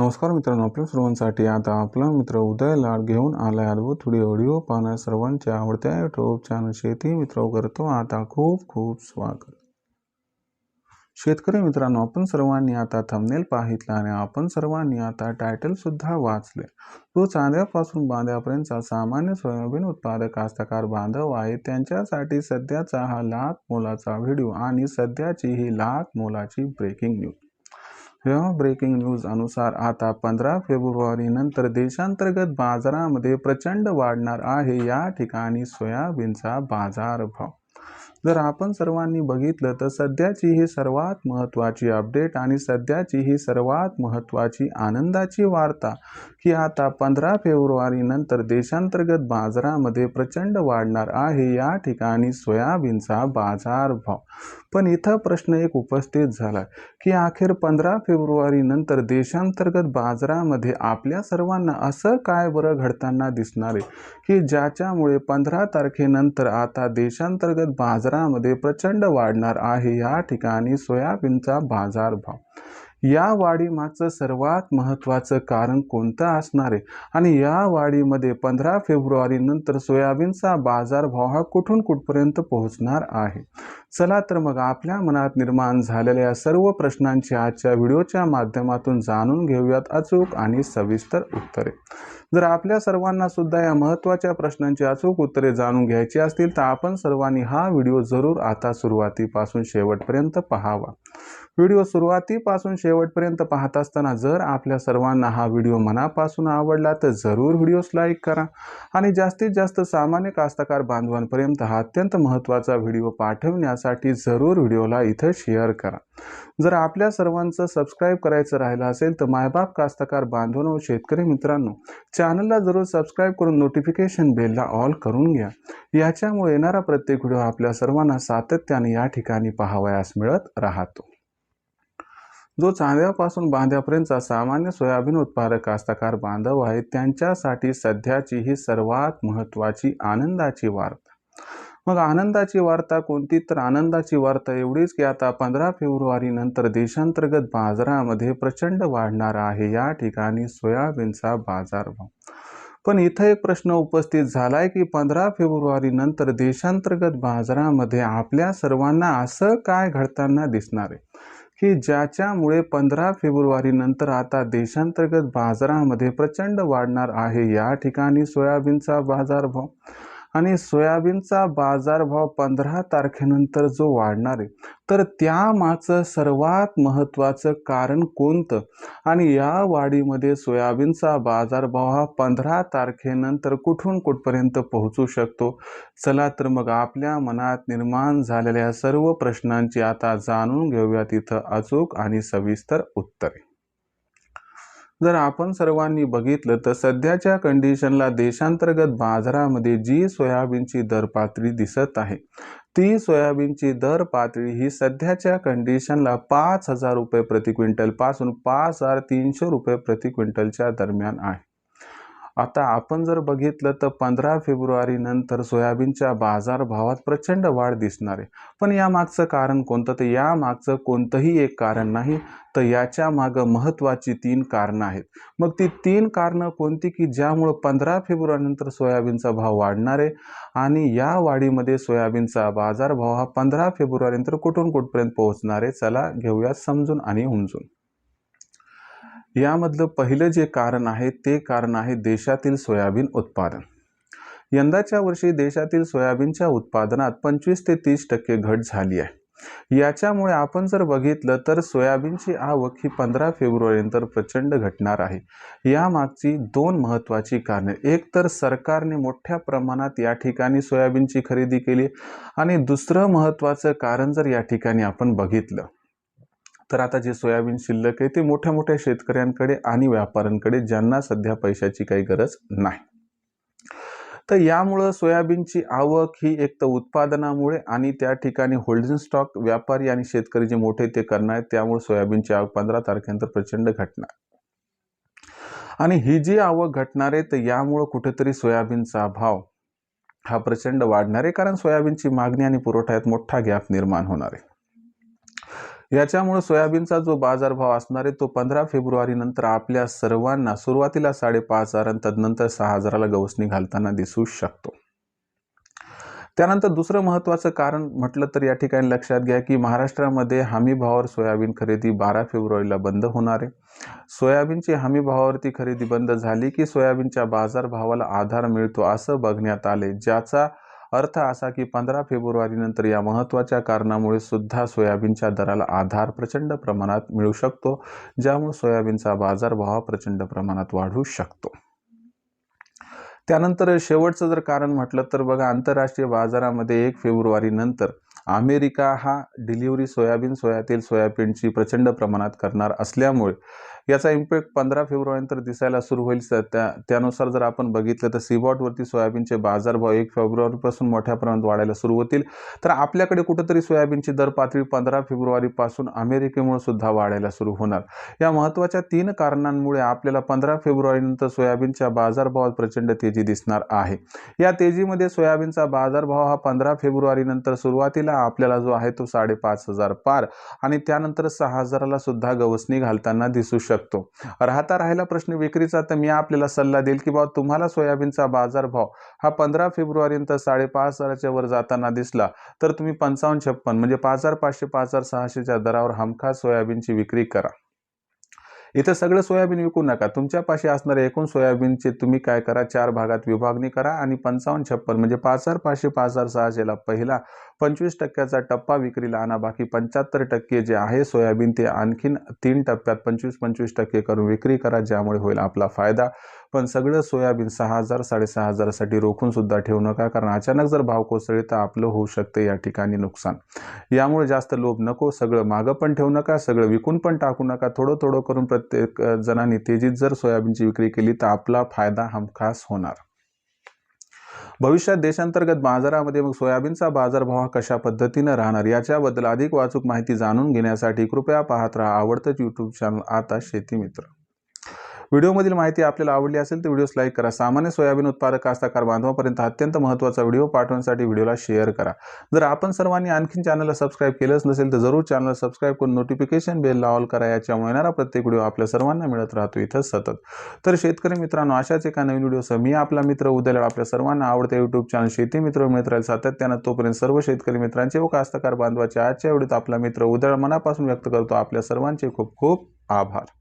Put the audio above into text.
नमस्कार मित्रांनो आपल्या सर्वांसाठी आता आपला मित्र उदय लाड घेऊन आहे अद्भुत व्हिडिओ व्हिडिओ पाहण्या सर्वांच्या आवडत्या युट्यूब चॅनल शेती मित्र करतो. आता खूप खूप स्वागत. शेतकरी मित्रांनो आपण सर्वांनी आता थंबनेल पाहितला आणि आपण सर्वांनी आता टायटल सुद्धा वाचले तो चांद्यापासून बांध्यापर्यंतचा सामान्य सोयाबीन उत्पादक कास्तकार बांधव आहे. त्यांच्यासाठी सध्याचा हा लाख मोलाचा व्हिडिओ आणि सध्याची ही लाख मोलाची ब्रेकिंग न्यूज ब्रेकिंग न्यूज अनुसार आता पंधरा फेब्रुवारी नंतर देशांतर्गत बाजारामध्ये प्रचंड वाढणार आहे. या ठिकाणी सोयाबीनचा बाजारभाव जर आपण सर्वांनी बघितलं तर सध्याची ही सर्वात महत्त्वाची अपडेट आणि सध्याची ही सर्वात महत्त्वाची आनंदाची वार्ता की आता पंधरा फेब्रुवारी नंतर देशांतर्गत बाजारामध्ये प्रचंड वाढणार आहे. या ठिकाणी सोयाबीनचा बाजारभाव पण इथं प्रश्न एक उपस्थित झाला की अखेर पंधरा फेब्रुवारी नंतर देशांतर्गत बाजारामध्ये आपल्या सर्वांना असं काय बरं घडताना दिसणार आहे? की ज्याच्यामुळे पंधरा तारखेनंतर आता देशांतर्गत बाजारामध्ये प्रचंड वाढणार आहे. या ठिकाणी सोयाबीनचा बाजारभाव या वाढीमागचं सर्वात महत्त्वाचं कारण कोणतं असणार आहे? आणि या वाढीमध्ये पंधरा फेब्रुवारी नंतर सोयाबीनचा बाजारभाव हा कुठून कुठपर्यंत पोहोचणार आहे? चला तर मग आपल्या मनात निर्माण झालेल्या या सर्व प्रश्नांची आजच्या व्हिडिओच्या माध्यमातून जाणून घेऊयात अचूक आणि सविस्तर उत्तरे. जर आपल्या सर्वांना सुद्धा या महत्त्वाच्या प्रश्नांची अचूक उत्तरे जाणून घ्यायची असतील तर आपण सर्वांनी हा व्हिडिओ जरूर आता सुरुवातीपासून शेवटपर्यंत पहावा. व्हिडिओ सुरुवातीपासून शेवटपर्यंत पाहत असताना जर आपल्या सर्वांना हा व्हिडिओ मनापासून आवडला तर जरूर व्हिडिओस लाईक करा. आणि जास्तीत जास्त सामान्य कास्तकार बांधवांपर्यंत हा अत्यंत महत्त्वाचा व्हिडिओ पाठवण्यासाठी जरूर व्हिडिओला इथं शेअर करा. जर आपल्या सर्वांचं सबस्क्राईब करायचं राहिलं असेल तर मायबाप कास्तकार बांधवन व शेतकरी मित्रांनो चॅनलला जरूर सबस्क्राईब करून नोटिफिकेशन बेलला ऑल करून घ्या. याच्यामुळे येणारा प्रत्येक व्हिडिओ आपल्या सर्वांना सातत्याने या ठिकाणी पाहावयास मिळत राहतो. जो चांद्यापासून बांध्यापर्यंतचा सामान्य सोयाबीन उत्पादक कास्तकार बांधव आहे त्यांच्यासाठी सध्याची ही सर्वात महत्त्वाची आनंदाची वार्ता. मग आनंदाची वार्ता कोणती? तर आनंदाची वार्ता एवढीच की आता पंधरा फेब्रुवारी नंतर देशांतर्गत बाजारामध्ये प्रचंड वाढणार आहे. या ठिकाणी सोयाबीनचा बाजारभाव. पण इथं एक प्रश्न उपस्थित झालाय की पंधरा फेब्रुवारी नंतर देशांतर्गत बाजारामध्ये आपल्या सर्वांना असं काय घडताना दिसणार आहे? की ज्याच्यामुळे पंधरा फेब्रुवारीनंतर आता देशांतर्गत बाजारामध्ये प्रचंड वाढणार आहे. या ठिकाणी सोयाबीनचा बाजारभाव आणि सोयाबीनचा बाजारभाव पंधरा तारखेनंतर जो वाढणार आहे तर त्यामागचं सर्वात महत्त्वाचं कारण कोणतं? आणि या वाढीमध्ये सोयाबीनचा बाजारभाव हा पंधरा तारखेनंतर कुठून कुठपर्यंत पोहोचू शकतो? चला तर मग आपल्या मनात निर्माण झालेल्या सर्व प्रश्नांची आता जाणून घेऊयात. इथं अचूक आणि सविस्तर उत्तरे. जर आपण सर्वांनी बघितलं तर सध्याच्या कंडिशनला देशांतर्गत बाजारामध्ये जी सोयाबीनची दर पातळी दिसत आहे ती सोयाबीनची दर पातळी ही सध्याच्या कंडिशनला पाच हजार रुपये प्रति क्विंटलपासून पाच हजार तीनशे रुपये प्रति क्विंटलच्या दरम्यान आहे. आता आपण जर बघितलं तर पंधरा फेब्रुवारी नंतर सोयाबीनच्या बाजारभावात प्रचंड वाढ दिसणार आहे. पण यामागचं कारण कोणतं? तर यामागचं कोणतंही एक कारण नाही तर याच्या मागं महत्त्वाची तीन कारणं आहेत. मग ती तीन कारणं कोणती? की ज्यामुळं पंधरा फेब्रुवारीनंतर सोयाबीनचा भाव वाढणार आहे आणि या वाढीमध्ये सोयाबीनचा बाजारभाव हा पंधरा फेब्रुवारीनंतर कुठून कुठपर्यंत पोहोचणार आहे? चला घेऊया समजून आणि उमजून यामधलं पहिलं जे कारण आहे ते कारण आहे देशातील सोयाबीन उत्पादन. यंदाच्या वर्षी देशातील सोयाबीनच्या उत्पादनात पंचवीस ते तीस टक्के घट झाली आहे. याच्यामुळे आपण जर बघितलं तर सोयाबीनची आवक ही पंधरा फेब्रुवारीनंतर प्रचंड घटणार आहे. यामागची दोन महत्त्वाची कारणे. एक तर सरकारने मोठ्या प्रमाणात या ठिकाणी सोयाबीनची खरेदी केली आणि दुसरं महत्त्वाचं कारण जर या ठिकाणी आपण बघितलं तर आता जे सोयाबीन शिल्लक आहे ते मोठ्या मोठ्या शेतकऱ्यांकडे आणि व्यापाऱ्यांकडे ज्यांना सध्या पैशाची काही गरज नाही. तर यामुळं सोयाबीनची आवक ही एक तर उत्पादनामुळे आणि त्या ठिकाणी होल्डिंग स्टॉक व्यापारी आणि शेतकरी जे मोठे ते करणार आहेत. त्यामुळे सोयाबीनची आवक पंधरा तारखेनंतर प्रचंड घटणार. आणि ही जी आवक घटणार आहे तर यामुळं कुठेतरी सोयाबीनचा भाव हा प्रचंड वाढणार आहे. कारण सोयाबीनची मागणी आणि पुरवठ्यात मोठा गॅप निर्माण होणार आहे. याच्यामुळे सोयाबीनचा जो बाजारभाव असणार आहे तो पंधरा फेब्रुवारी नंतर आपल्या सर्वांना सुरुवातीला साडेपाच हजार आणि तदनंतर सहा हजाराला गवसणी घालताना दिसू शकतो. त्यानंतर दुसरं महत्त्वाचं कारण म्हटलं तर या ठिकाणी लक्षात घ्या की महाराष्ट्रामध्ये हमी भावावर सोयाबीन खरेदी बारा फेब्रुवारीला बंद होणार आहे. सोयाबीनची हमी भावावरती खरेदी बंद झाली की सोयाबीनच्या बाजारभावाला आधार मिळतो असं बघण्यात आले ज्याचा अर्थ असा की पंधरा फेब्रुवारीनंतर या महत्त्वाच्या कारणामुळे सुद्धा सोयाबीनच्या दराला आधार प्रचंड प्रमाणात मिळू शकतो ज्यामुळे सोयाबीनचा बाजारभाव प्रचंड प्रमाणात वाढू शकतो. त्यानंतर शेवटचं जर कारण म्हटलं तर बघा आंतरराष्ट्रीय बाजारामध्ये एक फेब्रुवारी नंतर अमेरिका हा डिलिव्हरी सोयाबीन सोयातील सोयाबीनची प्रचंड प्रमाणात करणार असल्यामुळे याचा इम्पॅक्ट पंधरा फेब्रुवारीनंतर दिसायला सुरू होईल. त्या त्यानुसार जर आपण बघितलं तर सीबॉटवरती सोयाबीनचे बाजारभाव एक फेब्रुवारीपासून मोठ्या प्रमाणात वाढायला सुरू होतील. तर आपल्याकडे कुठंतरी सोयाबीनची दर पातळी पंधरा फेब्रुवारीपासून अमेरिकेमुळे सुद्धा वाढायला सुरू होणार. या महत्त्वाच्या तीन कारणांमुळे आपल्याला पंधरा फेब्रुवारीनंतर सोयाबीनच्या बाजारभावात प्रचंड तेजी दिसणार आहे. या तेजीमध्ये सोयाबीनचा बाजारभाव हा पंधरा फेब्रुवारीनंतर सुरुवातीला आपल्याला जो आहे तो साडेपाच हजार पार आणि त्यानंतर सहा हजाराला सुद्धा गवसणी घालताना दिसू शकतो. शकतो. राहता राहिला प्रश्न विक्रीचा तर मी आपल्याला सल्ला देईल की बाबा तुम्हाला सोयाबीनचा बाजारभाव हा पंधरा फेब्रुवारीनंतर साडेपाच हजाराच्या वर जाताना दिसला तर तुम्ही पंचावन्न छप्पन म्हणजे पाच हजार पाचशे पाच हजार सहाशेच्या दरावर हमखास सोयाबीनची विक्री करा. इथं सगळं सोयाबीन विकू नका. तुमच्यापाशी असणारे एकूण सोयाबीनचे तुम्ही काय करा? चार भागात विभागणी करा आणि पंचावन्न छप्पन म्हणजे पाच हजार पाचशे पाच हजार सहाशेला पहिला पंचवीस टक्क्याचा टप्पा विक्रीला आणा. बाकी पंच्याहत्तर टक्के जे आहे सोयाबीन ते आणखीन तीन टप्प्यात पंचवीस पंचवीस टक्के करून विक्री करा ज्यामुळे होईल आपला फायदा. पण सगळं सोयाबीन सहा हजार साडेसहा हजारासाठी रोखून सुद्धा ठेवू नका कारण अचानक जर भाव कोसळले तर आपलं होऊ शकते या ठिकाणी नुकसान. यामुळे जास्त लोभ नको सगळं मागं पण ठेवू नका सगळं विकून पण टाकू नका. थोडं थोडं करून प्रत्येक जणांनी तेजीत जर सोयाबीनची विक्री केली तर आपला फायदा हमखास होणार. भविष्यात देशांतर्गत बाजारामध्ये मग सोयाबीनचा बाजारभाव कशा पद्धतीनं राहणार याच्याबद्दल अधिक वाचूक माहिती जाणून घेण्यासाठी कृपया पाहत राहा आवडतंच यूट्यूब चॅनल आता शेती मित्र. व्हिडिओमधील माहिती आपल्याला आवडली असेल तर व्हिडिओस लाईक करा. सामान्य सोयाबीन उत्पादक कास्ताकार बांधवापर्यंत अत्यंत महत्त्वाचा व्हिडिओ पाठवण्यासाठी व्हिडिओला शेअर करा. जर आपण सर्वांनी आणखीन चॅनलला सबस्क्राईब केलंच नसेल तर जरूर चॅनल सबस्क्राईब करून नोटिफिकेशन बेल लावल करा. याच्यामुळे येणारा प्रत्येक व्हिडिओ आपल्या सर्वांना मिळत राहतो. इथं सतत. तर शेतकरी मित्रांनो अशाच एका नवीन व्हिडिओसह मी आपला मित्र उद्याला आपल्या सर्वांना आवडते युट्यूब चॅनल शेती मित्र मिळत राहील सातत्यानं. तोपर्यंत सर्व शेतकरी मित्रांचे व कास्तकार बांधवाचे आजच्या व्हिडिओत आपला मित्र उद्याला मनापासून व्यक्त करतो. आपल्या सर्वांचे खूप खूप आभार.